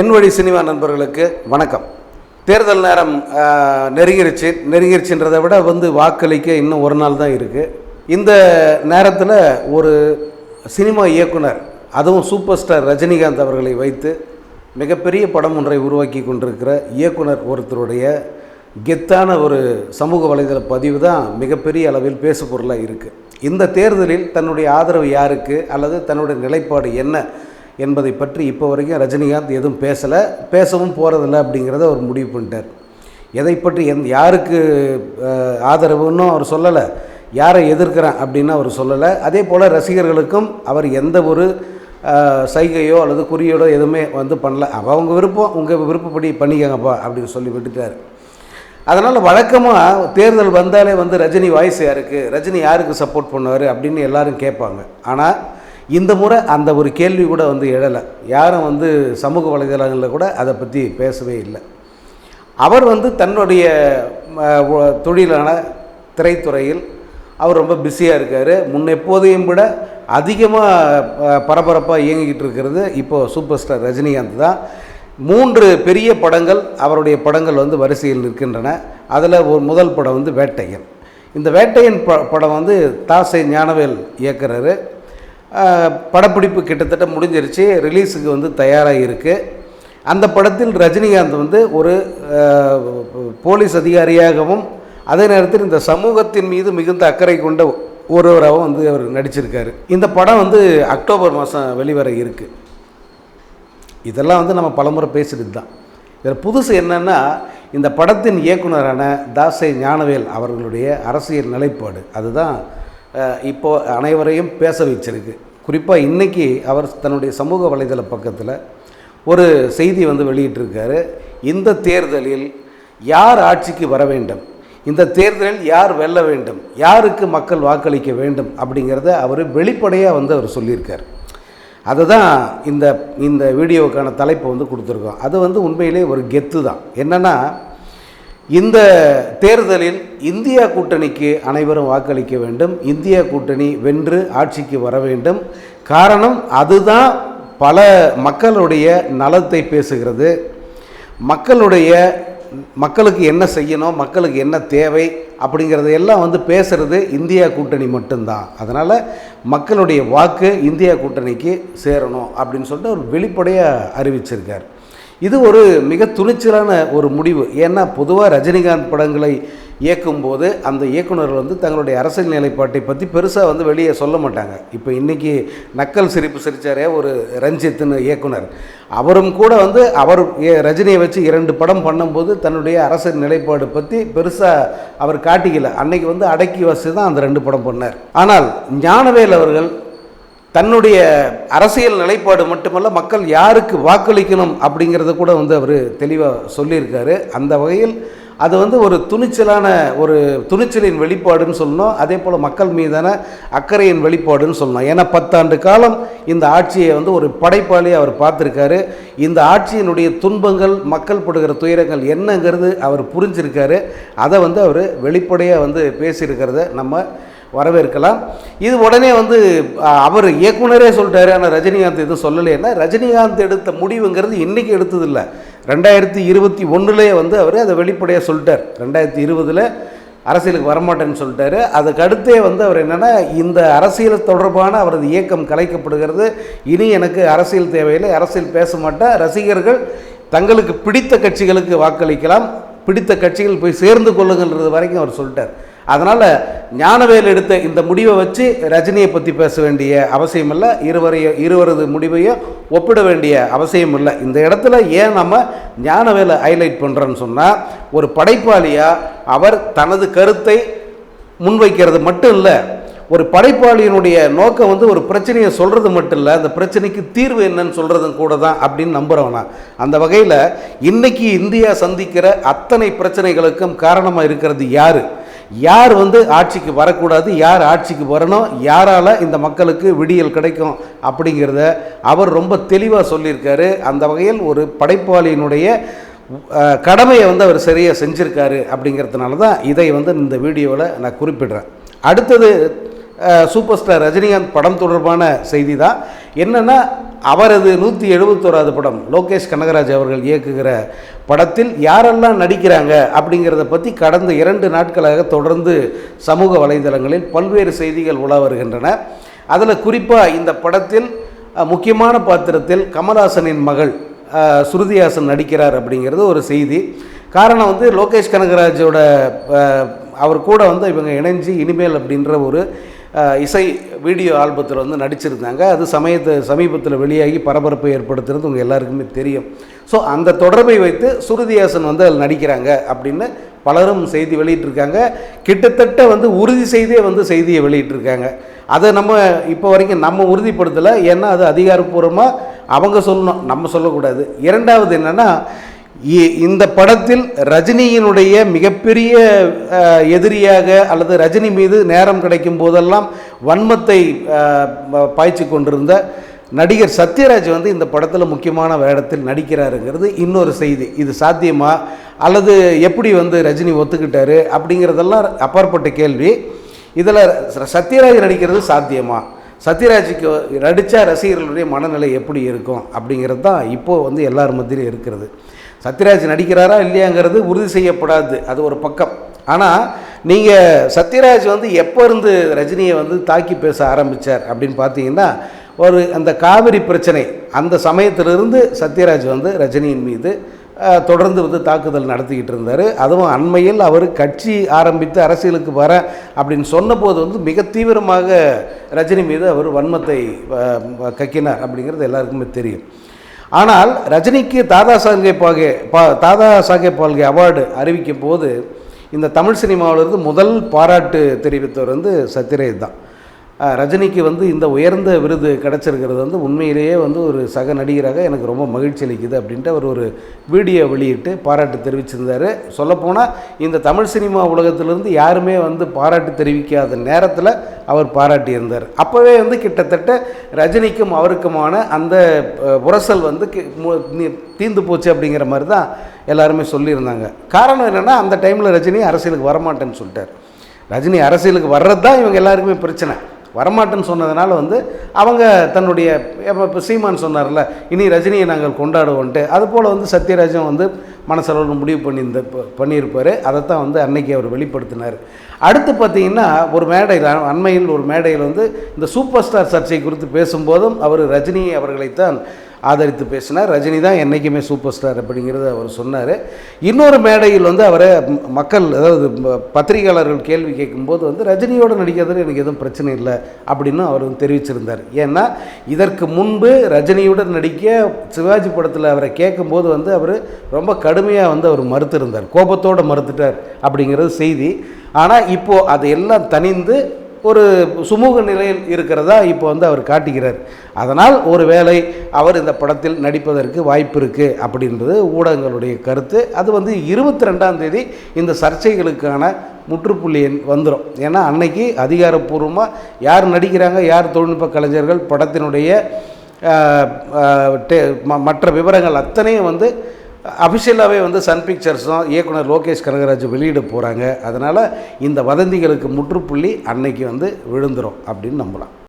என் வழி சினிமா நண்பர்களுக்கு வணக்கம். தேர்தல் நேரம் நெருங்கிருச்சு. நெருங்கிருச்சுன்றதை விட வந்து வாக்களிக்க இன்னும் ஒரு நாள் தான் இருக்குது இந்த நேரத்தில் ஒரு சினிமா இயக்குனர் அதுவும் சூப்பர் ஸ்டார் ரஜினிகாந்த் அவர்களை வைத்து மிகப்பெரிய படம் ஒன்றை உருவாக்கி கொண்டிருக்கிற இயக்குனர் ஒருத்தருடைய கெத்தான ஒரு சமூக வலைதள பதிவு தான் மிகப்பெரிய அளவில் பேசு பொருளாக இருக்குது இந்த தேர்தலில் தன்னுடைய ஆதரவு யாருக்கு அல்லது தன்னுடைய நிலைப்பாடு என்ன என்பதை பற்றி இப்போ வரைக்கும் ரஜினிகாந்த் எதுவும் பேசலை. பேசவும் போகிறதில்ல அப்படிங்கிறத அவர் முடிவு பண்ணிட்டார். எதை பற்றி எந் யாருக்கு ஆதரவுன்னு ஆதரவுன்னும் அவர் சொல்லலை. யாரை எதிர்க்கிறேன் அப்படின்னு அவர் சொல்லலை. அதே போல் ரசிகர்களுக்கும் அவர் எந்த ஒரு சைகையோ அல்லது குறியோடோ எதுவுமே வந்து பண்ணல. அவ அவங்க விருப்பம் உங்கள் விருப்பப்படி பண்ணிக்கங்கப்பா அப்படின்னு சொல்லி விட்டுட்டார். அதனால் வழக்கமாக தேர்தல் வந்தாலே வந்து ரஜினி வாய்ஸ் யாருக்கு ரஜினி யாருக்கு சப்போர்ட் பண்ணுவார் அப்படின்னு எல்லாரும் கேட்பாங்க. ஆனால் இந்த முறை அந்த ஒரு கேள்வி கூட வந்து எழலை. யாரும் வந்து சமூக வலைதளங்களில் கூட அதை பற்றி பேசவே இல்லை. அவர் வந்து தன்னுடைய தொழிலான திரைத்துறையில் அவர் ரொம்ப பிஸியாக இருக்கார். முன்னெப்போதையும் விட அதிகமாக பரபரப்பாக இயங்கிக்கிட்டு இருக்கிறது இப்போது சூப்பர் ஸ்டார் ரஜினிகாந்த் தான். மூன்று பெரிய படங்கள் அவருடைய படங்கள் வந்து வரிசையில் நிற்கின்றன. அதில் ஒரு முதல் படம் வந்து வேட்டையன். இந்த வேட்டையன் ப படம் வந்து தாசை ஞானவேல் இயக்குறாரு. படப்பிடிப்பு கிட்டத்தட்ட முடிஞ்சிருச்சு. ரிலீஸுக்கு வந்து தயாராக இருக்குது அந்த படத்தில் ரஜினிகாந்த் வந்து ஒரு போலீஸ் அதிகாரியாகவும் அதே நேரத்தில் இந்த சமூகத்தின் மீது மிகுந்த அக்கறை கொண்ட ஒருவராகவும் வந்து அவர் நடிச்சிருக்காரு. இந்த படம் வந்து அக்டோபர் மாதம் வெளிவர இருக்குது இதெல்லாம் வந்து நம்ம பலமுறை பேசிட்டு தான். இதில் புதுசு என்னென்னா இந்த படத்தின் இயக்குனரான தாசை ஞானவேல் அவர்களுடைய அரசியல் நிலைப்பாடு. அதுதான் இப்போது இப்போ அனைவரையும் பேச வச்சிருக்கு. குறிப்பாக இன்றைக்கி அவர் தன்னுடைய சமூக வலைதள பக்கத்தில் ஒரு செய்தி வந்து வெளியிட்டிருக்காரு. இந்த தேர்தலில் யார் ஆட்சிக்கு வர வேண்டும்? இந்த தேர்தலில் யார் வெல்ல வேண்டும்? யாருக்கு மக்கள் வாக்களிக்க வேண்டும்? அப்படிங்கிறத அவர் வெளிப்படையாக வந்து அவர் சொல்லியிருக்கார். அதை தான் இந்த இந்த வீடியோவுக்கான தலைப்பை வந்து கொடுத்துருக்கோம். அது வந்து உண்மையிலே ஒரு கெத்து தான் என்னென்னா இந்த தேர்தலில் இந்தியா கூட்டணிக்கு அனைவரும் வாக்களிக்க வேண்டும். இந்தியா கூட்டணி வென்று ஆட்சிக்கு வர வேண்டும். காரணம் அதுதான் பல மக்களுடைய நலத்தை பேசுகிறது. மக்களுடைய மக்களுக்கு என்ன செய்யணும் மக்களுக்கு என்ன தேவை அப்படிங்கிறத எல்லாம் வந்து பேசுகிறது இந்தியா கூட்டணி மட்டும்தான். அதனால் மக்களுடைய வாக்கு இந்தியா கூட்டணிக்கு சேரணும் அப்படின்னு சொல்லிட்டு ஒரு வெளிப்படையாக அறிவிச்சிருக்கார். இது ஒரு மிக துணிச்சலான ஒரு முடிவு. ஏன்னா பொதுவாக ரஜினிகாந்த் படங்களை இயக்கும்போது அந்த இயக்குனர்கள் வந்து தங்களுடைய அரசியல் நிலைப்பாட்டை பற்றி பெருசாக வந்து வெளியே சொல்ல மாட்டாங்க. இப்போ இன்றைக்கி நக்கல் சிரிப்பு சிரித்தாரே ஒரு ரஞ்சித்னு இயக்குனர். அவரும் கூட வந்து அவர் ஏ- ரஜினியை வச்சு இரண்டு படம் பண்ணும்போது தன்னுடைய அரசியல் நிலைப்பாடு பற்றி பெருசாக அவர் காட்டிக்கல. அன்னைக்கு வந்து அடக்கி வசதி தான் அந்த ரெண்டு படம் பண்ணார். ஆனால் ஞானவேல் அவர்கள் தன்னுடைய அரசியல் நிலைப்பாடு மட்டுமல்ல மக்கள் யாருக்கு வாக்களிக்கணும் அப்படிங்கிறத கூட வந்து அவர் தெளிவாக சொல்லியிருக்காரு. அந்த வகையில் அது வந்து ஒரு துணிச்சலான ஒரு துணிச்சலின் வெளிப்பாடுன்னு சொல்லணும். அதே போல் மக்கள் மீதான அக்கறையின் வெளிப்பாடுன்னு சொல்லணும். ஏன்னா பத்தாண்டு காலம் இந்த ஆட்சியை வந்து ஒரு படைப்பாளி அவர் பார்த்துருக்காரு. இந்த ஆட்சியினுடைய துன்பங்கள் மக்கள் படுகிற துயரங்கள் என்னங்கிறது அவர் புரிஞ்சிருக்காரு. அதை வந்து அவர் வெளிப்படையாக வந்து பேசியிருக்கிறத நம்ம வரவேற்கலாம். இது உடனே வந்து அவர் இயக்குனரே சொல்லிட்டாரு ஆனால் ரஜினிகாந்த் எதுவும் சொல்லலைன்னா ரஜினிகாந்த் எடுத்த முடிவுங்கிறது இன்றைக்கி எடுத்ததில்லை. ரெண்டாயிரத்தி இருபத்தி ஒன்றுலேயே வந்து அவர் அதை வெளிப்படையாக சொல்லிட்டார். ரெண்டாயிரத்தி இருபதில் அரசியலுக்கு வரமாட்டேன்னு சொல்லிட்டாரு. அதுக்கு அடுத்தே வந்து அவர் என்னென்னா இந்த அரசியல் தொடர்பான அவரது இயக்கம் கலைக்கப்படுகிறது. இனி எனக்கு அரசியல் தேவையில்லை அரசியல் பேச மாட்டேன் ரசிகர்கள் தங்களுக்கு பிடித்த கட்சிகளுக்கு வாக்களிக்கலாம். பிடித்த கட்சிகள் போய் சேர்ந்து கொள்ளுங்கன்றது வரைக்கும் அவர் சொல்லிட்டார். அதனால் ஞானவேல் எடுத்த இந்த முடிவை வச்சு ரஜினியை பற்றி பேச வேண்டிய அவசியம் இல்லை. இருவரையும் இருவரது முடிவையும் ஒப்பிட வேண்டிய அவசியம் இல்லை. இந்த இடத்துல ஏன் நம்ம ஞானவேலை ஹைலைட் பண்ணுறோன்னு சொன்னால் ஒரு படைப்பாளியாக அவர் தனது கருத்தை முன்வைக்கிறது மட்டும் இல்லை ஒரு படைப்பாளியினுடைய நோக்கம் வந்து ஒரு பிரச்சனையை சொல்கிறது மட்டும் இல்லை அந்த பிரச்சனைக்கு தீர்வு என்னன்னு சொல்கிறதும் கூட தான் அப்படின்னு நம்புகிறவன் அந்த வகையில் இன்றைக்கி இந்தியா சந்திக்கிற அத்தனை பிரச்சனைகளுக்கும் காரணமாக இருக்கிறது யார்? யார் வந்து ஆட்சிக்கு வரக்கூடாது யார் ஆட்சிக்கு வரணும் யாரால் இந்த மக்களுக்கு விடியல் கிடைக்கும் அப்படிங்கிறத அவர் ரொம்ப தெளிவாக சொல்லியிருக்காரு. அந்த வகையில் ஒரு படைப்பாளியினுடைய கடமையை வந்து அவர் சரியாக செஞ்சுருக்காரு அப்படிங்கிறதுனால தான் இதை வந்து இந்த வீடியோவில் நான் குறிப்பிடுறேன். அடுத்தது சூப்பர் ஸ்டார் ரஜினிகாந்த் படம் தொடர்பான செய்தி தான். என்னென்னா அவரது நூற்றி எழுபத்தோராது படம் லோகேஷ் கனகராஜ் அவர்கள் இயக்குகிற படத்தில் யாரெல்லாம் நடிக்கிறாங்க அப்படிங்கிறத பற்றி கடந்த இரண்டு நாட்களாக தொடர்ந்து சமூக வலைதளங்களில் பல்வேறு செய்திகள் உலா வருகின்றன. அதில் குறிப்பாக இந்த படத்தில் முக்கியமான பாத்திரத்தில் கமல்ஹாசனின் மகள் ஸ்ருதிஹாசன் நடிக்கிறார் அப்படிங்கிறது ஒரு செய்தி. காரணம் வந்து லோகேஷ் கனகராஜோட அவர் கூட வந்து இவங்க இணைஞ்சு இனிமேல் அப்படின்ற ஒரு இசை வீடியோ ஆல்பத்தில் வந்து நடிச்சிருந்தாங்க. அது சமயத்து சமீபத்தில் வெளியாகி பரபரப்பை ஏற்படுத்துறது உங்கள் எல்லாருக்குமே தெரியும். ஸோ அந்த தொடர்பை வைத்து சுருதிஹாசன் வந்து அதில் நடிக்கிறாங்க அப்படின்னு பலரும் செய்தி வெளியிட்டிருக்காங்க. கிட்டத்தட்ட வந்து உறுதி செய்தே வந்து செய்தியை வெளியிட்டிருக்காங்க. அதை நம்ம இப்போ வரைக்கும் நம்ம உறுதிப்படுத்தலை. ஏன்னா அது அதிகாரப்பூர்வமாக அவங்க சொல்லணும். நம்ம சொல்லக்கூடாது. இரண்டாவது என்னென்னா இந்த படத்தில் ரஜினியினுடைய மிகப்பெரிய எதிரியாக அல்லது ரஜினி மீது நேரம் கிடைக்கும் போதெல்லாம் வன்மத்தை பாய்ச்சி கொண்டிருந்த நடிகர் சத்யராஜ் வந்து இந்த படத்தில் முக்கியமான வேடத்தில் நடிக்கிறாருங்கிறது இன்னொரு செய்தி. இது சாத்தியமா? அல்லது எப்படி வந்து ரஜினி ஒத்துக்கிட்டாரு? அப்படிங்கிறதெல்லாம் அப்பாற்பட்ட கேள்வி. இதில் சத்யராஜ் நடிக்கிறது சாத்தியமா? சத்யராஜுக்கு நடித்தா ரசிகர்களுடைய மனநிலை எப்படி இருக்கும்? அப்படிங்கிறது தான் இப்போது வந்து எல்லார் மத்தியிலும் இருக்கிறது. சத்யராஜ் நடிக்கிறாரா இல்லையாங்கிறது உறுதி செய்யப்படாது. அது ஒரு பக்கம். ஆனால் நீங்கள் சத்யராஜ் வந்து எப்போ இருந்து ரஜினியை வந்து தாக்கி பேச ஆரம்பித்தார் அப்படின்னு பார்த்தீங்கன்னா ஒரு அந்த காவிரி பிரச்சனை அந்த சமயத்திலிருந்து சத்யராஜ் வந்து ரஜினியின் மீது தொடர்ந்து வந்து தாக்குதல் நடத்திக்கிட்டு இருந்தார். அதுவும் அண்மையில் அவர் கட்சி ஆரம்பித்து அரசியலுக்கு வர அப்படின்னு சொன்னபோது வந்து மிக தீவிரமாக ரஜினி மீது அவர் வன்மத்தை கக்கினார் அப்படிங்கிறது எல்லாருக்குமே தெரியும். ஆனால் ரஜினிக்கு தாதா சாஹேப் பாகே பா தாதா சாஹேப் பால்கே அவார்டு அறிவிக்கும் போது இந்த தமிழ் சினிமாவிலிருந்து முதல் பாராட்டு தெரிவித்தவர் வந்து சத்யரேஜ் தான். ரஜினிக்கு வந்து இந்த உயர்ந்த விருது கிடச்சிருக்கிறது வந்து உண்மையிலேயே வந்து ஒரு சக நடிகராக எனக்கு ரொம்ப மகிழ்ச்சி அளிக்குது அப்படின்ட்டு அவர் ஒரு வீடியோ வெளியிட்டு பாராட்டு தெரிவிச்சிருந்தார். சொல்லப்போனால் இந்த தமிழ் சினிமா உலகத்திலிருந்து யாருமே வந்து பாராட்டு தெரிவிக்காத நேரத்தில் அவர் பாராட்டியிருந்தார். அப்போவே வந்து கிட்டத்தட்ட ரஜினிக்கும் அவருக்குமான அந்த உரசல் வந்து கி- நீ- தீர்ந்து போச்சு அப்படிங்கிற மாதிரி தான் எல்லாருமே சொல்லியிருந்தாங்க. காரணம் என்னென்னா அந்த டைமில் ரஜினி அரசியலுக்கு வரமாட்டேன்னு சொல்லிட்டார். ரஜினி அரசியலுக்கு வர்றது தான் இவங்க எல்லாருக்குமே பிரச்சனை. வரமாட்டேன்னு சொன்னதுனால வந்து அவங்க தன்னுடைய இப்போ சீமான் சொன்னார்ல இனி ரஜினியை நாங்கள் கொண்டாடுவோன்ட்டு. அதுபோல் வந்து சத்யராஜன் வந்து மனசளவில் முடிவு பண்ணியிருந்த பண்ணியிருப்பார். அதைத்தான் வந்து அன்னைக்கு அவர் வெளிப்படுத்தினார். அடுத்து பார்த்தீங்கன்னா ஒரு மேடையில் அண்மையில் ஒரு மேடையில் வந்து இந்த சூப்பர் ஸ்டார் சர்ச்சை குறித்து பேசும்போதும் அவர் ரஜினி அவர்களைத்தான் ஆதரித்து பேசினார். ரஜினி தான் என்றைக்குமே சூப்பர் ஸ்டார் அப்படிங்கிறத அவர் சொன்னார். இன்னொரு மேடையில் வந்து அவரை மக்கள் அதாவது பத்திரிகையாளர்கள் கேள்வி கேட்கும்போது வந்து ரஜினியோடு நடிக்கிறதுல எனக்கு எதுவும் பிரச்சனை இல்லை அப்படின்னு அவர் வந்து தெரிவிச்சிருந்தார். ஏன்னா இதற்கு முன்பு ரஜினியுடன் நடிக்க சிவாஜி படத்தில் அவரை கேட்கும்போது வந்து அவர் ரொம்ப கடுமையாக வந்து அவர் மறுத்திருந்தார். கோபத்தோடு மறுத்துட்டார் அப்படிங்கிறது செய்தி. ஆனால் இப்போது அதையெல்லாம் எல்லாம் தணிந்து ஒரு சுமூக நிலையில் இருக்கிறதா இப்போ வந்து அவர் காட்டுகிறார். அதனால் ஒருவேளை அவர் இந்த படத்தில் நடிப்பதற்கு வாய்ப்பு இருக்குது அப்படின்றது ஊடகங்களுடைய கருத்து. அது வந்து இருபத்தி ரெண்டாம் தேதி இந்த சர்ச்சைகளுக்கான முற்றுப்புள்ளி வந்துடும் ஏன்னா அன்னைக்கு அதிகாரப்பூர்வமாக யார் நடிக்கிறாங்க யார் தொழில்நுட்ப கலைஞர்கள் படத்தினுடைய டே- ம- மற்ற விவரங்கள் அத்தனையும் வந்து அஃபிஷியலாகவே வந்து சன் பிக்சர்ஸும் இயக்குனர் லோகேஷ் கனகராஜ் வெளியிட போகிறாங்க அதனால் இந்த வதந்திகளுக்கு முற்றுப்புள்ளி அன்னைக்கு வந்து விழுந்துடும் அப்படின்னு நம்பலாம்.